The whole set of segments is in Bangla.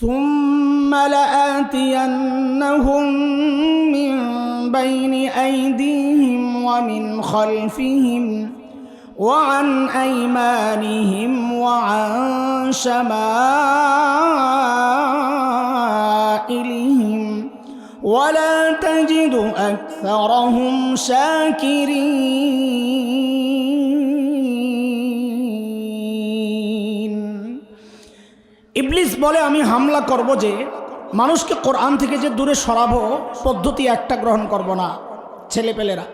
ثم لآتينهم من بين أيديهم ومن خلفهم وعن أيمانهم وعن شمائلهم ولا تجد أكثرهم شاكرين ইবলিস বলে, আমি হামলা করব যে মানুষকে কোরআন থেকে যে দূরে সরাবো, পদ্ধতি একটা গ্রহণ করব না, ছেলেপেলেরা।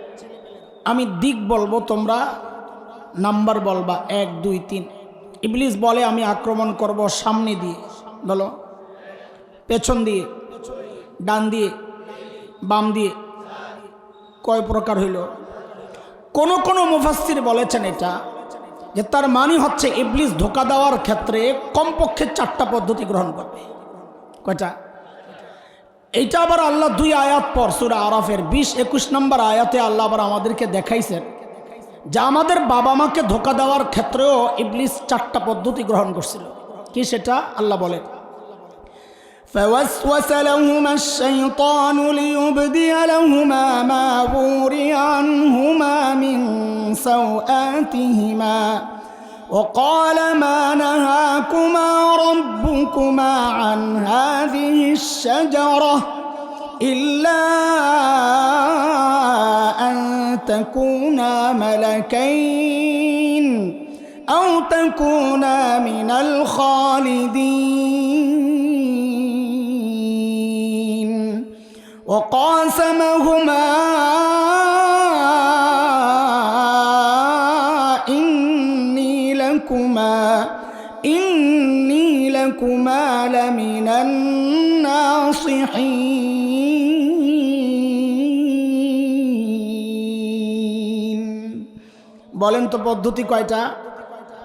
আমি দিক বলব, তোমরা নাম্বার বলবা, এক, দুই, তিন। ইবলিস বলে, আমি আক্রমণ করব সামনে দিয়ে। বলো, পেছন দিয়ে, ডান দিয়ে, বাম দিয়ে। কয় প্রকার হইল? কোন কোন মুফাসির বলেছেন এটা যে তার মানে হচ্ছে ইবলিস ধোকা দেওয়ার ক্ষেত্রে কমপক্ষে চারটা পদ্ধতি গ্রহণ করবে কয়টা এইটা আবার আল্লাহ দুই আয়াত পর সুরা আরাফের বিশ একুশ নম্বর আয়াতে আল্লাহ আবার আমাদেরকে দেখাইছেন যে আমাদের বাবা মাকে ধোকা দেওয়ার ক্ষেত্রেও ইবলিস চারটা পদ্ধতি গ্রহণ করছিল কি সেটা আল্লাহ বলেন فوسوس لهما الشيطان ليبدي لهما ما وري عنهما من سوآتهما وقال ما نهاكما ربكما عن هذه الشجرة إلا أن تكونا ملكين أو تكونا من الخالدين. وقاسمهما বলেন তো পদ্ধতি কয়টা?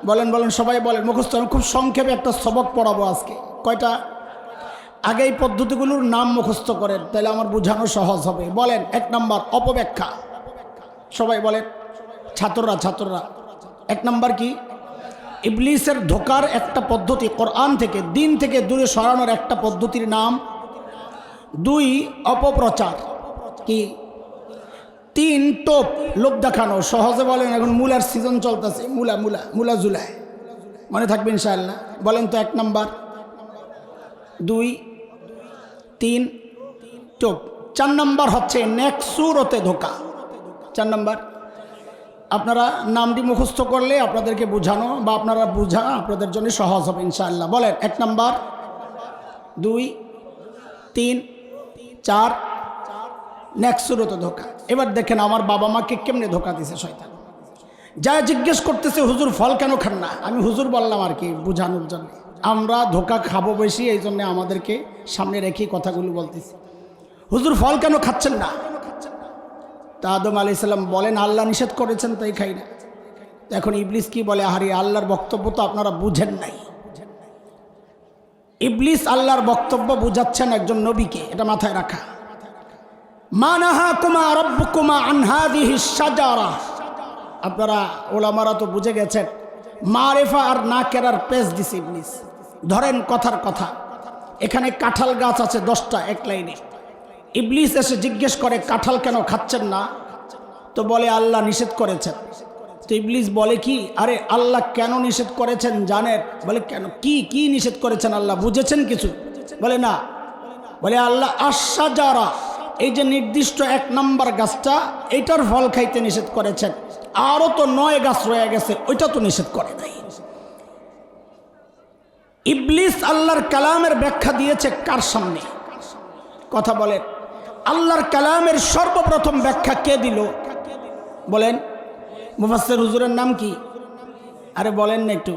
বলেন বলেন, সবাই বলেন। মুখস্থ খুব সংক্ষেপে একটা সবক পড়াবো আজকে। কয়টা? আগে এই পদ্ধতিগুলোর নাম মুখস্থ করেন, তাহলে আমার বোঝানো সহজ হবে। বলেন, এক নম্বর, অপব্যাখ্যা। সবাই বলেন, ছাত্ররা ছাত্ররা। এক নম্বর কি? ইবলিসের ধোকার একটা পদ্ধতি, কোরআন থেকে, দিন থেকে দূরে সরানোর একটা পদ্ধতির নাম দুই অপপ্রচার। কি? তিন টোপ লোক দেখানো। সহজে বলেন, এখন মূলার সিজন চলতেছে। মূলা মূলা মূলা জুলাই। মনে থাকবে ইনশাআল্লাহ। বলেন তো এক নাম্বার। দুই, তিন টোপ। চার নাম্বার হচ্ছে নেক্সুরতে ধোকা। চার নাম্বার। আপনারা নামটি মুখস্থ করলে আপনাদেরকে বোঝানো বা আপনারা বোঝা আপনাদের জন্য সহজ হবে ইনশাআল্লাহ। বলেন, এক নাম্বার। দুই, তিন চার। নেক্সুরত ধোকা। এবার দেখেন আমার বাবা মাকে কেমনে ধোকা দিছে শয়তান। যা জিজ্ঞেস করতেছে, হুজুর, ফল কেন খান না? আমি হুজুর বললাম আর কি, বুঝানোর জন্য। আমরা ধোকা খাব বেশি, এই জন্য আমাদেরকে সামনে রেখে কথাগুলো বলতেছি। হুজুর, ফল কেন খাচ্ছেন না? তা আদম আলি সাল্লাম বলেন, আল্লাহ নিষেধ করেছেন, তাই খাই না। এখন ইবলিস কি বলে, আহারি, আল্লাহর বক্তব্য তো আপনারা বুঝেন নাই। ইবলিস আল্লাহর বক্তব্য বুঝাচ্ছেন একজন নবীকে, এটা মাথায় রাখা। মানাহা কুমা রব্বু কুমা আনহাদিহি সাজারা আপনারা ওলামারা তো বুঝে গেছেন, মারেফা আর না কেরার পেজ দিছে ইবলিস। ধরেন কথার কথা, এখানে কাঁঠাল গাছ আছে দশটা এক লাইনে। ইবলিস এসে জিজ্ঞেস করে, কাঁঠাল কেন খাচ্ছেন না? তো বলে, আল্লাহ নিষেধ করেছেন। তো ইবলিস বলে কি, আরে আল্লাহ কেন নিষেধ করেছেন জানেন বলে, কেন, কি কি নিষেধ করেছেন আল্লাহ? বুঝেছেন কিছু? বলে, না। বলে, আল্লাহ আশা যারা এই যে নির্দিষ্ট এক নাম্বার গাছটা, এটার ফল খাইতে নিষেধ করেছেন। আরও তো নয় গাছ রয়ে গেছে, ওইটা তো নিষেধ করে নাই। ইবলিস আল্লাহর কালামের ব্যাখ্যা দিয়েছে কার সামনে? কথা বলেন। আল্লাহর কালামের সর্বপ্রথম ব্যাখ্যা কে দিল? বলেন মুফাসের হুজুরের নাম কি? আরে বলেন না একটু।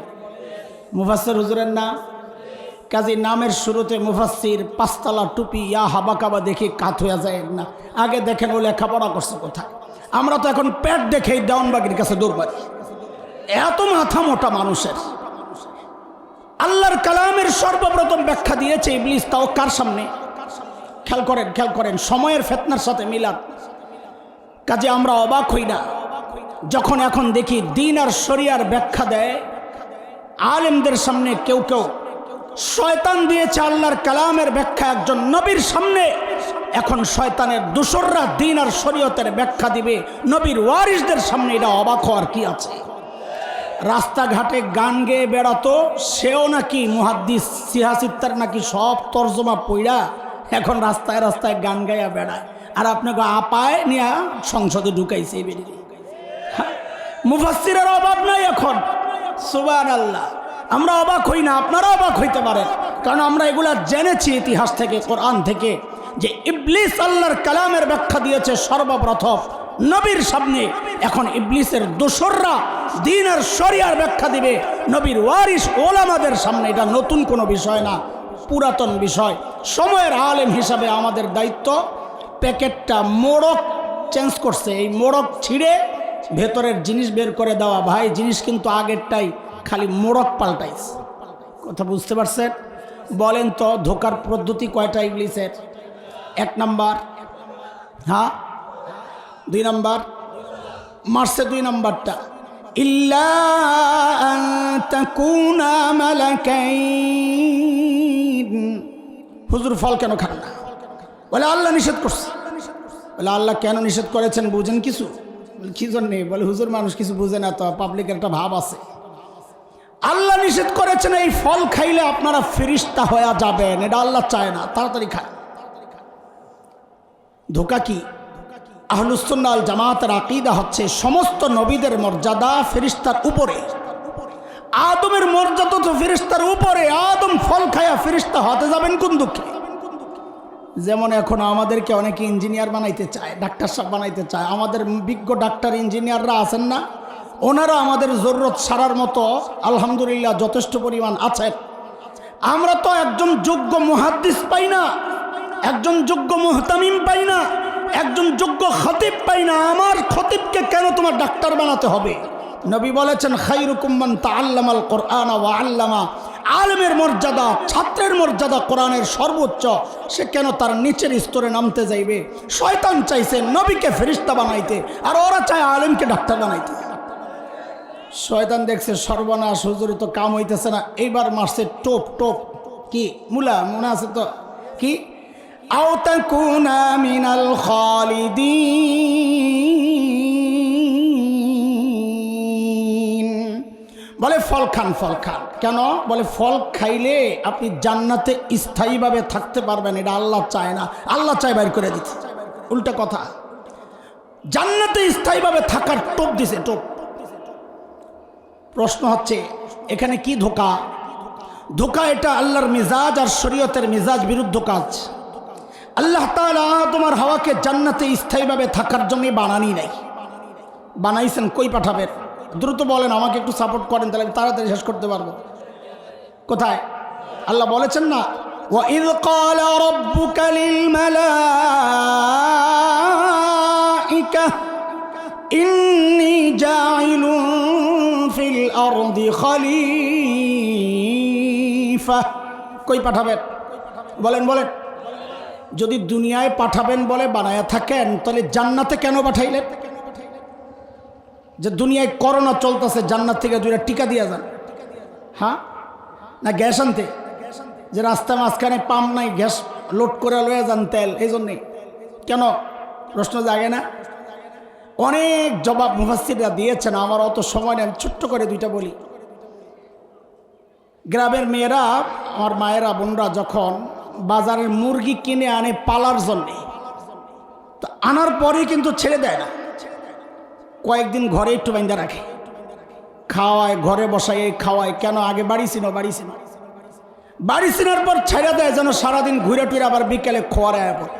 মুফাসের হুজুরের নাম? কাজী নামের শুরুতে মুফাসির পাঁচতলা টুপি, ইয়া হাবা কাবা দেখে কাত হয়ে যায় না। আগে দেখেন ও লেখাপড়া করছে কোথায়? আমরা তো এখন পেট দেখেই দেওয়ানবাগির কাছে দৌড় এত মাথা মোটা মানুষের। আল্লাহর কালামের সর্বপ্রথম ব্যাখ্যা দিয়েছে ইবলিস, তাও কার সামনে? খেয়াল করেন খেয়াল করেন, সময়ের ফেতনার সাথে মিলাদ কাজে আমরা অবাক হই না। যখন এখন দেখি দিন আর শরিয়ার ব্যাখ্যা দেয়, আলেমদের সামনে কেউ কেউ শয়তান দিয়েছে আল্লাহর কালামের ব্যাখ্যা, একজন নবীর সামনে। এখন শয়তানের দোসররা দিন আর শরীয়তের ব্যাখ্যা দিবে, নবীর ওয়ারিসদের সামনে এটা অবাক হওয়ার কি আছে? রাস্তাঘাটে গান গেয়ে বেড়াতো, সেও নাকি মুহাদ্দিস, সিহাসিত্তার নাকি সব তর্জমা পইড়া এখন রাস্তায় রাস্তায় গান গাইয়া বেড়ায়। আর আপনাকে আপায় নিয়ে সংসদে ঢুকাইছে বেরিয়ে মুফাসিরের অভাব নাই এখন। সুবান আল্লাহ আমরা অবাক হই না, আপনারা অবাক হইতে পারেন। কারণ আমরা এগুলা জেনেছি ইতিহাস থেকে, কোরআন থেকে, যে ইবলিস আল্লাহর কালামের ব্যাখ্যা দিয়েছে সর্বপ্রথম নবীর সামনে। এখন ইবলিসের দোসররা দিন আর শরিয়ার ব্যাখ্যা দিবে, নবীর ওয়ারিস ওলামাদের সামনে। এটা নতুন কোনো বিষয় না, পুরাতন বিষয়। সময়ের আলেম হিসাবে আমাদের দায়িত্ব, প্যাকেটটা মোড়ক চেঞ্জ করছে। এই মোড়ক ছিঁড়ে ভেতরের জিনিস বের করে দেওয়া। ভাই, জিনিস কিন্তু আগেরটাই খালি মোড়ক পাল্টাইছে কথা বুঝতে পারছেন? বলেন তো, ধোকার পদ্ধতি কয়টা ইংলিশের এক নাম্বার হ্যাঁ? দুই নাম্বার মার্সে দুই নাম্বারটা। হুজুর ফল কেন খান না? বলে, আল্লাহ নিষেধ করছে। বলে, আল্লাহ কেন নিষেধ করেছেন বুঝেন কিছু? কি জন্যে? বলে, হুজুর, মানুষ কিছু বুঝে না তো পাবলিকের একটা ভাব আছে। আল্লাহ নিষেধ করেছেন, এই ফল খাইলে আপনারা ফিরিস্তা হয়ে যাবেন, এটা আল্লাহ চায় না। তাড়াতাড়ি খায়। ধোকা কি? আহলুসুন্নাল জামাতের আকিদা হচ্ছে, সমস্ত নবীদের মর্যাদা ফেরিস্তার উপরে। আদমের মর্যাদা তো ফেরিস্তার উপরে, আদম ফল খায়া ফেরিস্তা হতে যাবেন কোন দুঃখে? যেমন এখন আমাদেরকে অনেকে ইঞ্জিনিয়ার বানাইতে চায়, ডাক্তার সাহেব বানাইতে চায়। আমাদের বিজ্ঞ ডাক্তার ইঞ্জিনিয়াররা আছেন না? ওনারা আমাদের জরুরত সারার মতো, আলহামদুলিল্লাহ, যথেষ্ট পরিমাণ আছেন। আমরা তো একজন যোগ্য মুহাদ্দিস পাই না, একজন যোগ্য মুহতামিম পাই না, একজন যোগ্য খতিব পাই না। আমার খতিবকে কেন তোমার ডাক্তার বানাতে হবে? নবী বলেছেন খাইরুকুম্মান তা আল্লামাল কোরআন ওয়া আল্লামা আলমের মর্যাদা, ছাত্রের মর্যাদা কোরআনের সর্বোচ্চ, সে কেন তার নিচের স্তরে নামতে যাইবে? শয়তান চাইছে নবীকে ফেরিস্তা বানাইতে, আর ওরা চায় আলেমকে ডাক্তার বানাইতে। শয়তান দেখছে সর্বনাশ, হুজুরি তো কাম হইতেছে না, এইবার মারছে টোপ টোপ। কি? মুলা, মনে আছে তো? কি? আও তাকুনা মিনাল খালিদিন। বলে ফল খান ফল খান। কেন? বলে ফল খাইলে আপনি জান্নাতে স্থায়ীভাবে থাকতে পারবেন, এটা আল্লাহ চায় না। আল্লাহ চায় বাইর করে দিতে। উল্টা কথা। জান্নাতে স্থায়ীভাবে থাকার টোপ দিছে, টোপ। প্রশ্ন হচ্ছে, এখানে কি ধোকা? ধোকা এটা আল্লাহর মিজাজ আর শরীয়তের মিজাজ বিরুদ্ধ কাজ। আল্লাহ তাআলা তোমার হাওয়াকে জান্নাতে স্থায়ীভাবে থাকার জন্য বানানি নাই। বানাইছেন, কই পাঠাবেন? দ্রুত বলেন আমাকে একটু সাপোর্ট করেন তাহলে আমি তাড়াতাড়ি শেষ করতে পারবো কোথায় আল্লাহ বলেছেন না وَإِذْ قَالَ رَبُّكَ لِلْمَلَائِكَةِ إِنِّي جَاعِلٌ فِي الْأَرْضِ خَلِيفَةً কই পাঠাবেন বলেন বলেন যদি দুনিয়ায় পাঠাবেন বলে বানায়া থাকেন তাহলে জান্নাতে কেন পাঠাইলেন যে দুনিয়ায় করোনা চলতেছে, জান্নাত থেকে দুইটা টিকা দিয়া যান। হ্যাঁ? না, গ্যাস আনতে। যে রাস্তা মাঝখানে পাম্প নাই, গ্যাস লোড করে লয়ে যান তেল, এই জন্যে। কেন? প্রশ্ন জাগে না? অনেক জবাব মুফাসিররা দিয়েছেন, আমার অত সময় নেই, আমি ছোট্ট করে দুইটা বলি। গ্রামের মেয়েরা, আমার মায়েরা, বোনরা যখন বাজারের মুরগি কিনে আনে পালার জন্যে, তো আনার পরে কিন্তু ছেড়ে দেয় না। কয়েকদিন ঘরে একটু বাইন্দা রাখে। খাওয়ায়, ঘরে বসায়, খাওয়ায়। কেন? আগে বাড়ি ছিল বাড়ি ছিল। বাড়ি চিনার পর ছেড়ে দেয়, যেন সারাদিন ঘুরে টুরে আবার বিকেলে খোয়ারায় পড়ে।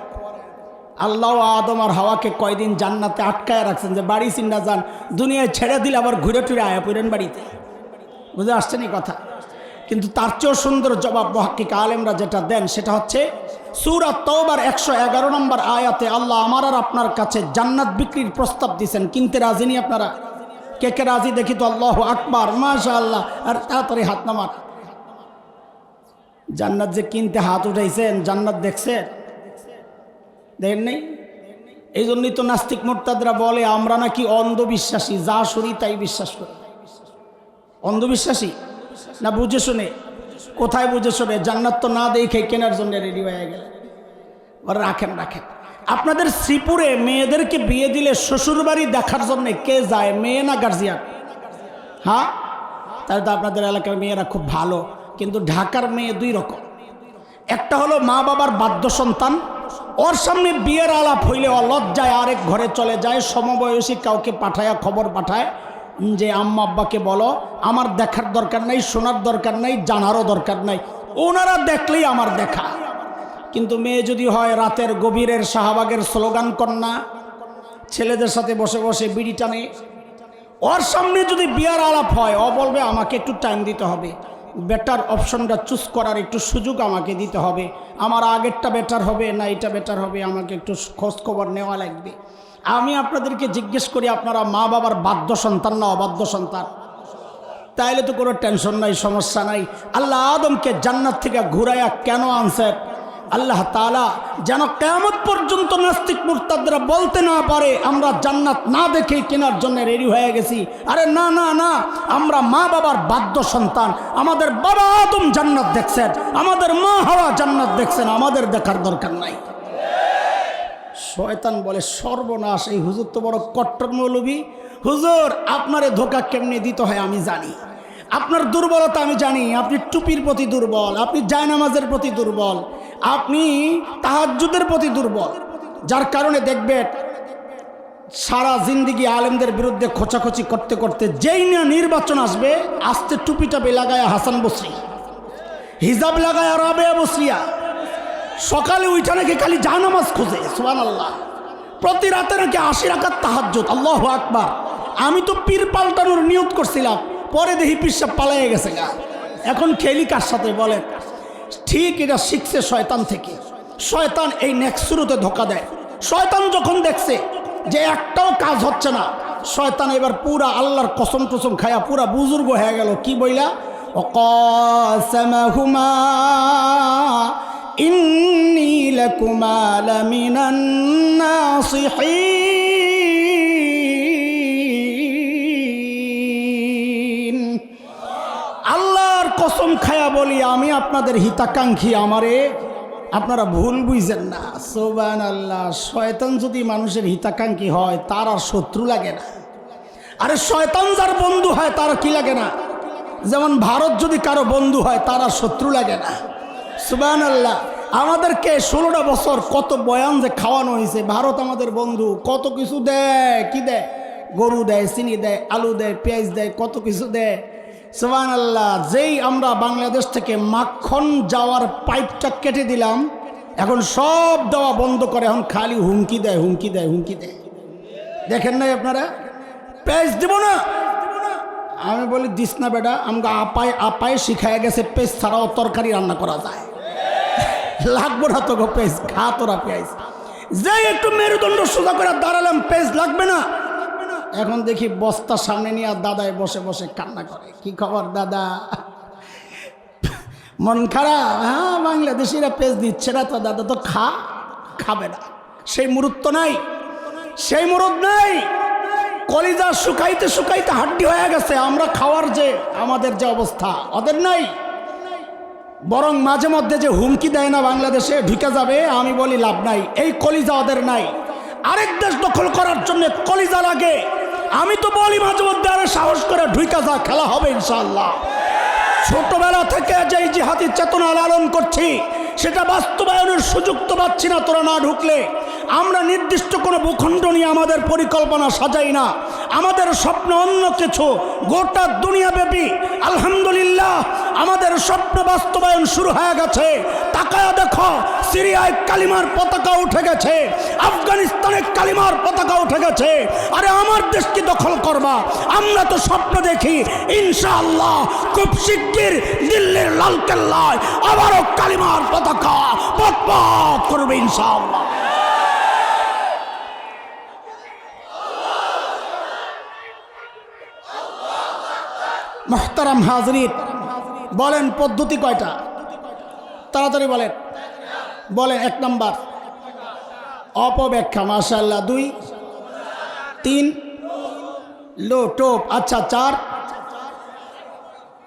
আল্লাহ আদম আর হাওয়াকে কয়দিন জান্নাতে আটকায় রাখছেন যে, বাড়ি চিন্না যান, দুনিয়ায় ছেড়ে দিলে আবার ঘুরে টুরে আয়া পড়েন বাড়িতে। বুঝে আসছেন এই কথা? কিন্তু তার চেয়েও সুন্দর জবাব মহাক্কিক আলেমরা যেটা দেন সেটা হচ্ছে সুরাত তওবার একশো এগারো নম্বর আয়াতে আল্লাহ আমার আর আপনার কাছে জান্নাত বিক্রির প্রস্তাব দিয়েছেন কিনতে রাজি নি আপনারা? কে কে রাজি? দেখি তো আল্লাহ আকবার মাশা আল্লাহ আর তাড়াতাড়ি হাত নামার জান্নাত যে কিনতে হাত উঠাইছেন, জান্নাত দেখছেন? দেখেন নেই? এই জন্যই তো নাস্তিক মোর্তাদরা বলে, আমরা নাকি অন্ধবিশ্বাসী, যা শুনি তাই বিশ্বাস করি। অন্ধবিশ্বাসী? না বুঝে শুনে কোথায় বুঝে শোনে জান্নাত তো না দেখে কেনার জন্য রেডি হয়ে গেলে। বলে রাখেন রাখেন। আপনাদের শ্রীপুরে মেয়েদেরকে বিয়ে দিলে শ্বশুরবাড়ি দেখার জন্য কে যায়? মেয়ে না গার্জিয়ান হ্যাঁ? তাহলে তো আপনাদের এলাকার মেয়েরা খুব ভালো, কিন্তু ঢাকার মেয়ে দুই রকম। একটা হলো মা বাবার বাদ্য সন্তান, ওর সামনে বিয়ের আলাপ হইলে অলজ্জায় আরেক ঘরে চলে যায়, সমবয়সী কাউকে পাঠায়, খবর পাঠায়। যে আম্মা আব্বাকে বলো, আমার দেখার দরকার নাই, শোনার দরকার নাই, জানারও দরকার নাই। ওনারা দেখলেই আমার দেখা। কিন্তু মেয়ে যদি হয় রাতের গভীরের শাহবাগের স্লোগান কন্যা, ছেলেদের সাথে বসে বসে বিড়ি টানে। ওর সামনে যদি বিয়ার আলাপ হয়, ও বলবে, আমাকে একটু টাইম দিতে হবে। বেটার অপশনটা চুজ করার একটু সুযোগ আমাকে দিতে হবে। আমার আগেরটা বেটার হবে, না এটা বেটার হবে, আমাকে একটু খোঁজ খবর নেওয়া লাগবে। আমি আপনাদেরকে জিজ্ঞেস করি, আপনারা মা বাবার বাধ্য সন্তান না অবাধ্য সন্তান? তাইলে তো কোনো টেনশন নাই, সমস্যা নাই। আল্লাহ আদমকে জান্নাত থেকে ঘুরাইয়া কেন আনছেন আল্লাহ তালা যেন কেমন পর্যন্ত নাস্তিক মুরতাদরা বলতে না পারে, আমরা জান্নাত না দেখে কেনার জন্য রেডি হয়ে গেছি। আরে না না না, আমরা মা বাবার বাধ্য সন্তান। আমাদের বাবা আদম জান্নাত দেখছেন, আমাদের মা হাওয়া জান্নাত দেখছেন, আমাদের দেখার দরকার নাই। শয়তান বলে, সর্বনাশ, এই হুজুর তো বড় কট্টর হুজুর, আপনারে ধোকা কেমনে দিতে হয় আমি জানি। আপনার দুর্বলতা আমি জানি, আপনি টুপির প্রতি দুর্বল, আপনি জায়নামাজের প্রতি দুর্বল, আপনি তাহাজ্জুদের প্রতি দুর্বল। যার কারণে দেখবেন, সারা জিন্দিগি আলেমদের বিরুদ্ধে খোঁচাখুচি করতে করতে যেই না নির্বাচন আসবে, আস্তে টুপি টাপি লাগায় হাসান বসরি, হিজাব লাগায় রাবেয়া বসরিয়া সকালে উঠে নাকি খালি জাহানামাজ খুঁজে সোহান আল্লাহ প্রতি রাতে নাকি আশি রাখার তাহাজ আল্লাহ আকবার। আমি তো পীর পাল্টানোর নিয়ত করছিলাম, পরে দেখি পিসাব পালাই গেছে গা। এখন খেলি কার সাথে বলে? ঠিক এটা শিখছে শয়তান থেকে। শয়তান এই নেক্সুরুতে ধোকা দেয়। শয়তান যখন দেখছে যে একটাও কাজ হচ্ছে না, শয়তান এবার পুরা আল্লাহর কসম টসম খায়া পুরা বুজুর্গ হয়ে গেল। কি বইলা? অকসমা কুমা আল্লাহর কসম খায়া বলি, আমি আপনাদের হিতাকাঙ্ক্ষী আমারে আপনারা ভুল বুঝছেন না। সোবান আল্লাহ শয়তান যদি মানুষের হিতাকাঙ্ক্ষী হয়, তার আর শত্রু লাগে না। আরে শয়তান যার বন্ধু হয়, তার কি লাগে না? যেমন ভারত যদি কারও বন্ধু হয়, তার আর শত্রু লাগে না। সুবান আল্লাহ আমাদেরকে ষোলোটা বছর কত বয়ান যে খাওয়ানো হয়েছে। ভারত আমাদের বন্ধু, কত কিছু দেয়, কি দেয়? গরু দেয়, চিনি দেয়, আলু দেয়, পেঁয়াজ দেয়, কত কিছু দেয়। সুবান আল্লাহ যেই আমরা বাংলাদেশ থেকে মাখন যাওয়ার পাইপটা কেটে দিলাম, এখন সব দেওয়া বন্ধ করে, এখন খালি হুমকি দেয় হুমকি দেয় হুমকি দেয়। দেখেন নাই আপনারা? পেঁয়াজ দেবো না। আমি বলি, দিস না বেটা আমাকে আপায় আপায় শিখায় গেছে, পেঁয়াজ ছাড়াও তরকারি রান্না করা যায়। লাগবো না তো গো পেঁয়াজ খা তোরা পেঁয়াজ। যে একটু মেরুদণ্ড সোজা করে দাঁড়ালাম পেজ লাগবে না। এখন দেখি বস্তা সামনে নিয়ে আর দাদায় বসে বসে কান্না করে। কি খবর, দাদা? মন খারাপ? হ্যাঁ বাংলাদেশিরা পেজ দিচ্ছে না তো, দাদা তো খা, খাবে না। সেই মুরুত্ব নাই। সেই মুরুদ নাই। কলিজা শুকাইতে শুকাইতে হাড্ডি হয়ে গেছে। আমরা খাওয়ার যে, আমাদের যে অবস্থা, ওদের নাই। বরং মাঝে মধ্যে যে হুমকি দেয় না বাংলাদেশে, ঢুকে যাবে, আমি বলি লাভ নাই। এই কলিজা ওদের নাই। আরেক দেশ দখল করার জন্য কলিজা লাগে। আমি তো বলি মাঝে মধ্যে আরে সাহস করে ঢুকে যা, খেলা হবে ইনশাল্লাহ ছোটবেলা থেকে যে জিহাদি চেতনা লালন করছি, সেটা বাস্তবায়নের সুযোগ তো পাচ্ছি না তোরা না ঢুকলে। আমরা নির্দিষ্ট কোনো ভূখণ্ড নিয়ে আমাদের পরিকল্পনা সাজাই না। আমাদের স্বপ্ন অন্য কিছু। গোটা দুনিয়াব্যাপী, আলহামদুলিল্লাহ, আমাদের স্বপ্ন বাস্তবায়ন শুরু হয়ে গেছে। তাকায় দেখো, সিরিয়ায় কালিমার পতাকা উঠে গেছে। আফগানিস্তানে কালিমার পতাকা উঠে গেছে। আরে আমার দেশকে দখল করবা? আমরা তো স্বপ্ন দেখি, ইনশাআল্লাহ, খুব শিগগির দিল্লির লালকেল্লায় আবারও কালিমার পতাকা পথ করবে ইনশাআল্লাহ। মোহতারাম হাজরিন, বলেন পদ্ধতি কয়টা? তাড়াতাড়ি বলেন। বলেন এক নাম্বার। অপব্যাখ্যা মাশাল্লাহ দুই। তিন। লো, টোপ আচ্ছা চার।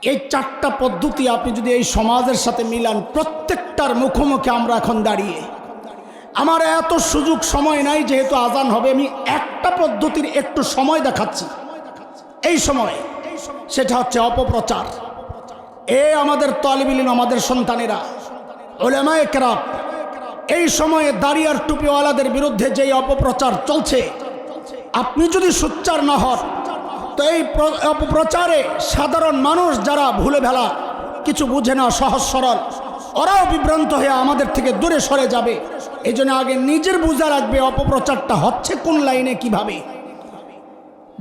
এই চারটা পদ্ধতি আপনি যদি এই সমাজের সাথে মিলান, প্রত্যেকটার মুখোমুখি আমরা এখন দাঁড়িয়ে। আমার এত সুযোগ সময় নাই, যেহেতু আজান হবে, আমি একটা পদ্ধতির একটু সময় দেখাচ্ছি। এই সময়ে সেটা হচ্ছে অপপ্রচার। এ আমাদের তলিবিলীন আমাদের সন্তানেরা ওলেমায় কেরাপ এই সময়ে দাঁড়িয়ার টুপিওয়ালাদের বিরুদ্ধে যেই অপপ্রচার চলছে, আপনি যদি সোচ্চার না হন, তো এই অপপ্রচারে সাধারণ মানুষ যারা ভুলে ভেলা, কিছু বুঝে না সহজ সরল, ওরাও বিভ্রান্ত হয়ে আমাদের থেকে দূরে সরে যাবে। এই আগে নিজের বোঝা রাখবে অপপ্রচারটা হচ্ছে কোন লাইনে কীভাবে।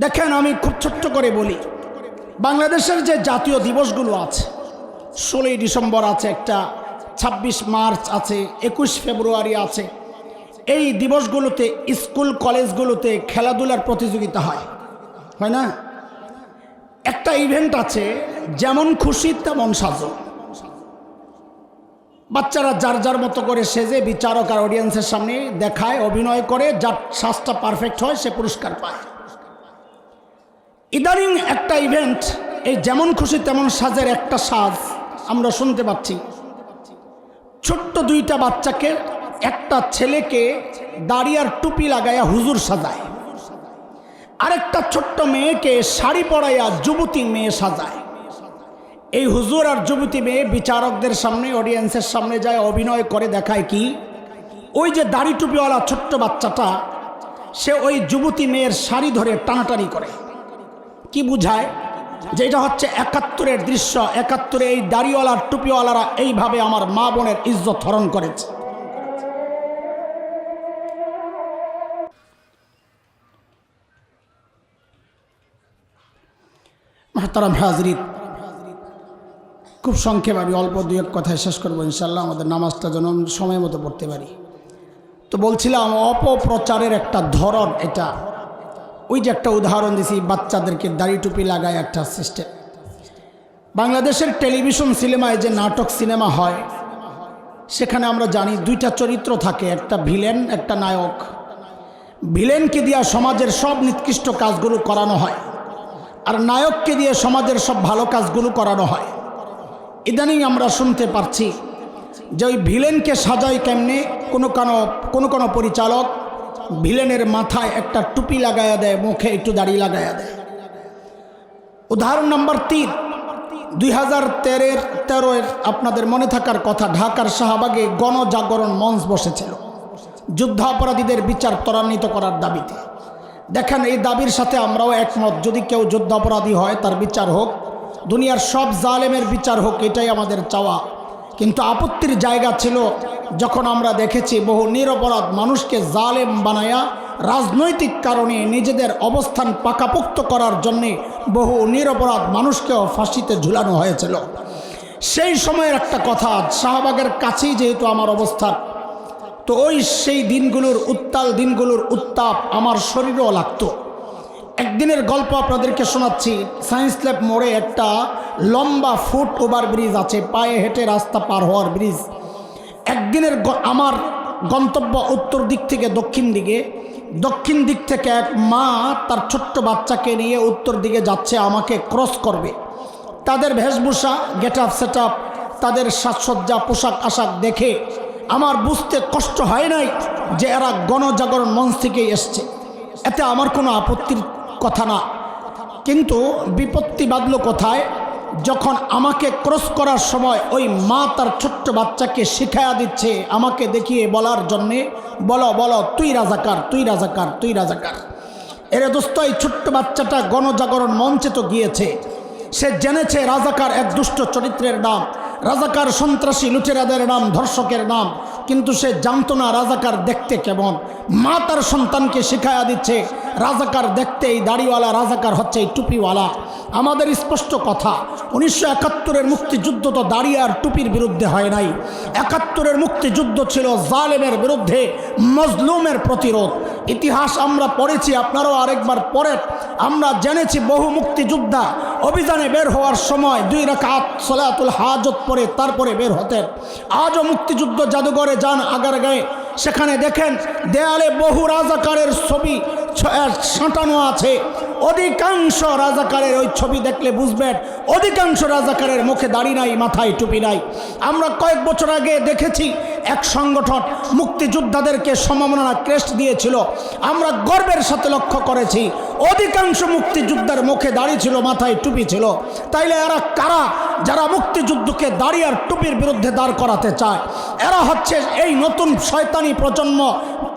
দেখেন আমি খুব ছোট্ট করে বলি বাংলাদেশের যে জাতীয় দিবসগুলো আছে, ষোলোই ডিসেম্বর আছে একটা, ছাব্বিশ মার্চ আছে, একুশ ফেব্রুয়ারি আছে, এই দিবসগুলোতে, স্কুল কলেজগুলোতে খেলাধুলার প্রতিযোগিতা হয়। হয় না? একটা ইভেন্ট আছে, যেমন খুশি তেমন সাজো। বাচ্চারা যার যার মতো করে সেজে বিচারক আর অডিয়েন্সের সামনে দেখায়, অভিনয় করে, যার সাজটা পারফেক্ট হয়, সে পুরস্কার পায়। ইদানিং একটা ইভেন্ট এই যেমন খুশি তেমন সাজের একটা সাজ আমরা শুনতে পাচ্ছি। ছোট্ট দুইটা বাচ্চাকে একটা ছেলেকে দাঁড়িয়ার টুপি লাগাইয়া হুজুর সাজায়। আরেকটা ছোট্ট মেয়েকে শাড়ি পরাইয়া যুবতী মেয়ে সাজায়। এই হুজুর আর যুবতী মেয়ে বিচারকদের সামনে অডিয়েন্সের সামনে যায়, অভিনয় করে, দেখায় কি? ওই যে দাড়ি টুপিওয়ালা ছোট্ট বাচ্চাটা, সে ওই যুবতী মেয়ের শাড়ি ধরে টানাটানি করে। কি বুঝায়? যে এটা হচ্ছে একাত্তরের দৃশ্য, একাত্তরে এই দাড়িওয়ালার, টুপিওয়ালারা এইভাবে আমার মা বোনের ইজ্জত হরণ করেছে। হাজরিত খুব সংক্ষেপ আমি অল্প দু এক কথায় শেষ করব ইনশাল্লাহ আমাদের নামাজটা যেন সময় মতো পড়তে পারি। তো বলছিলাম, অপপ্রচারের একটা ধরন এটা। ওই যে একটা উদাহরণ দিছি, বাচ্চাদেরকে দাড়ি টুপি লাগায় একটা সিস্টেম বাংলাদেশের টেলিভিশন, সিনেমায় যে নাটক, সিনেমা হয়, সেখানে আমরা জানি দুইটা চরিত্র থাকে, একটা ভিলেন, একটা নায়ক। ভিলেনকে দিয়া সমাজের সব নিকৃষ্ট কাজগুলো করানো হয়, আর নায়ককে দিয়ে সমাজের সব ভালো কাজগুলো করানো হয়। ইদানিং আমরা শুনতে পারছি যে ওই ভিলেনকে সাজায় কেমনে? কোনো কোনো কোনো কোনো পরিচালক ভিলেনের মাথায় একটা টুপি লাগায়া দেয়, মুখে একটু দাড়ি লাগায়া দেয়। উদাহরণ নাম্বার তিন, দুই হাজার তেরের তেরোয়ের আপনাদের মনে থাকার কথা, ঢাকার শাহবাগে গণজাগরণ মঞ্চ বসেছিল। যুদ্ধাপরাধীদের বিচার ত্বরান্বিত করার দাবিতে। দেখেন, এই দাবির সাথে আমরাও একমত, যদি কেউ যুদ্ধাপরাধী হয়, তার বিচার হোক, দুনিয়ার সব জালেমের বিচার হোক, এটাই আমাদের চাওয়া। কিন্তু আপত্তির জায়গা ছিল যখন আমরা দেখেছি বহু নিরপরাধ মানুষকে জালেম বানায়া রাজনৈতিক কারণে নিজেদের অবস্থান পাকাপোক্ত করার জন্যে বহু নিরপরাধ মানুষকেও ফাঁসিতে ঝুলানো হয়েছিল। সেই সময়ের একটা কথা, শাহবাগের কাছেই যেহেতু আমার অবস্থান, তো ওই সেই দিনগুলোর উত্তাল দিনগুলোর উত্তাপ আমার শরীরেও লাগতো। একদিনের গল্প আপনাদেরকে শোনাচ্ছি, সায়েন্স ল্যাব মোড়ে একটা লম্বা ফুট ওভার ব্রিজ আছে, পায়ে হেঁটে রাস্তা পার হওয়ার ব্রিজ। একদিনের আমার গন্তব্য উত্তর দিক থেকে দক্ষিণ দিকে। দক্ষিণ দিক থেকে এক মা তার ছোট্ট বাচ্চাকে নিয়ে উত্তর দিকে যাচ্ছে, আমাকে ক্রস করবে। তাদের বেশভূষা গেট আপ সেট আপ তাদের সাজসজ্জা, পোশাক, আশাক দেখে আমার বুঝতে কষ্ট হয় নাই যে এরা গণজাগরণ মঞ্চ থেকেই এসছে। এতে আমার কোনো আপত্তির কথা না। কিন্তু বিপত্তি বাঁধল কোথায়? যখন আমাকে ক্রস করার সময় ওই মা তার ছোট্ট বাচ্চাকে শিখায়া দিচ্ছে, আমাকে দেখিয়ে বলার জন্যে, বলো বলো, তুই রাজাকার তুই রাজাকার তুই রাজাকার। এরে দোস্ত, এই ছোট্ট বাচ্চাটা গণজাগরণ মঞ্চে তো গিয়েছে। সে জেনেছে রাজাকার এক দুষ্ট চরিত্রের নাম, রাজাকার সন্ত্রাসী লুটেরাদের নাম, ধর্ষকের নাম কিন্তু সে জানতো না রাজাকার দেখতে কেমন। মা তার সন্তানকে শিখায়া দিচ্ছে, রাজাকার দেখতে এই দাড়িওয়ালা রাজাকার হচ্ছে এই টুপিওয়ালা। আমাদের স্পষ্ট কথা, উনিশশো একাত্তরের মুক্তিযুদ্ধ তো দাঁড়িয়ে আর টুপির বিরুদ্ধে হয় নাই। একাত্তরের মুক্তিযুদ্ধ ছিল জালেমের বিরুদ্ধে মজলুমের প্রতিরোধ। ইতিহাস আমরা পড়েছি, আপনারাও আরেকবার পড়েন। আমরা জেনেছি বহু মুক্তিযোদ্ধা অভিযানে বের হওয়ার সময় দুই রাকাত সলাতুল হাজত পরে তারপরে বের হতেন। আজও মুক্তিযুদ্ধ জাদুঘরে যান আগার গায়ে। সেখানে দেখেন দেয়ালে বহু রাজাকারের ছবি ছাঁটানো আছে। অধিকাংশ রাজাকারের ওই ছবি দেখলে বুঝবেন, অধিকাংশ রাজাকারের মুখে দাড়ি নাই, মাথায় টুপি নাই। আমরা কয়েক বছর আগে দেখেছি এক সংগঠন মুক্তিযোদ্ধাদেরকে সম্মাননা ক্রেস্ট দিয়েছিল। আমরা গর্বের সাথে লক্ষ্য করেছি, অধিকাংশ মুক্তিযোদ্ধার মুখে দাড়ি ছিল, মাথায় টুপি ছিল। তাইলে এরা কারা যারা মুক্তিযুদ্ধকে দাড়ি আর টুপির বিরুদ্ধে দাঁড় করাতে চায়? এরা হচ্ছে এই নতুন শয়তানি প্রজন্ম,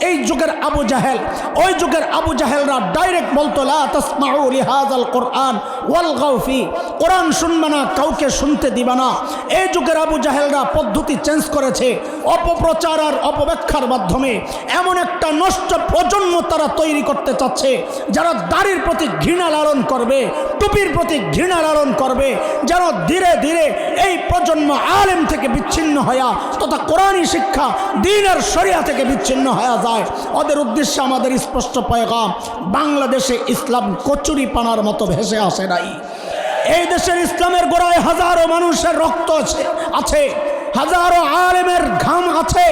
এই যুগের আবু জাহেল। ওই যুগের আবু জাহেলরা ডাইরেক্ট বলতো, লা তাসমাউ লিহাযাল কোরআন ওয়াল গাউফি। কোরআন শুনবে না, কাউকে শুনতে দিবে না। এই যুগের আবু জাহেলরা পদ্ধতি চেঞ্জ করেছে, অপপ্রচার আর অপব্যাখ্যার মাধ্যমে। এমন একটা নষ্ট প্রজন্ম তারা তৈরি করতে চাচ্ছে, যারা দাড়ির প্রতি ঘৃণা লালন করবে, টুপির প্রতি ঘৃণা লালন করবে, যেন ধীরে ধীরে এই প্রজন্ম আলেম থেকে বিচ্ছিন্ন হয়া, তথা কোরআনী শিক্ষা দিনের শরিয়া থেকে বিচ্ছিন্ন হয়ে যায়। ওদের উদ্দেশ্যে আমাদের স্পষ্ট পয়গাম, বাংলাদেশে ইসলাম কচুরি পানার মতো ভেসে আসে নাই। এই দেশের ইসলামের গোড়ায় হাজারো মানুষের রক্ত আছে আছে। হাজারো আলেমের ঘাম আছে,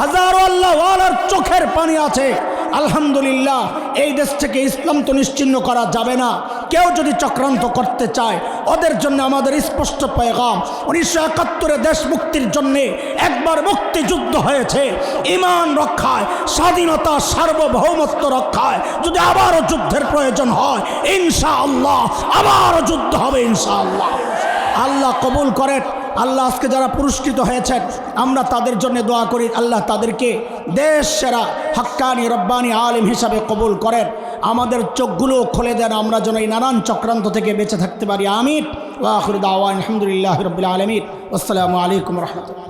হাজারো আল্লাহ আল্লাহওয়ালার চোখের পানি আছে। আলহামদুলিল্লাহ, এই দেশ থেকে ইসলাম তো নিশ্চিন্ন করা যাবে না। কেউ যদি চক্রান্ত করতে চায়, ওদের জন্য আমাদের স্পষ্ট পেগাম। উনিশশো একাত্তরে দেশ মুক্তির জন্যে একবার মুক্তিযুদ্ধ হয়েছে। ইমান রক্ষায়, স্বাধীনতা সার্বভৌমত্ব রক্ষায়। যদি আবারও যুদ্ধের প্রয়োজন হয় ইনশা আল্লাহ আবারও যুদ্ধ হবে ইনশা আল্লাহ আল্লাহ কবুল করেন। আল্লাহ আজকে যারা পুরস্কৃত হয়েছেন, আমরা তাদের জন্য দোয়া করি। আল্লাহ তাদেরকে দেশ সেরা হাক্কানি রব্বানি আলিম হিসাবে কবুল করেন। আমাদের চোখগুলো খুলে দেন, আমরা যেন এই নানান চক্রান্ত থেকে বেঁচে থাকতে পারি। আমির ওয়াখরুদ আওয়ান আলহামদুলিল্লাহ রবিল আলমিন। আসসালামু আলাইকুম রহমতুল্লাহ।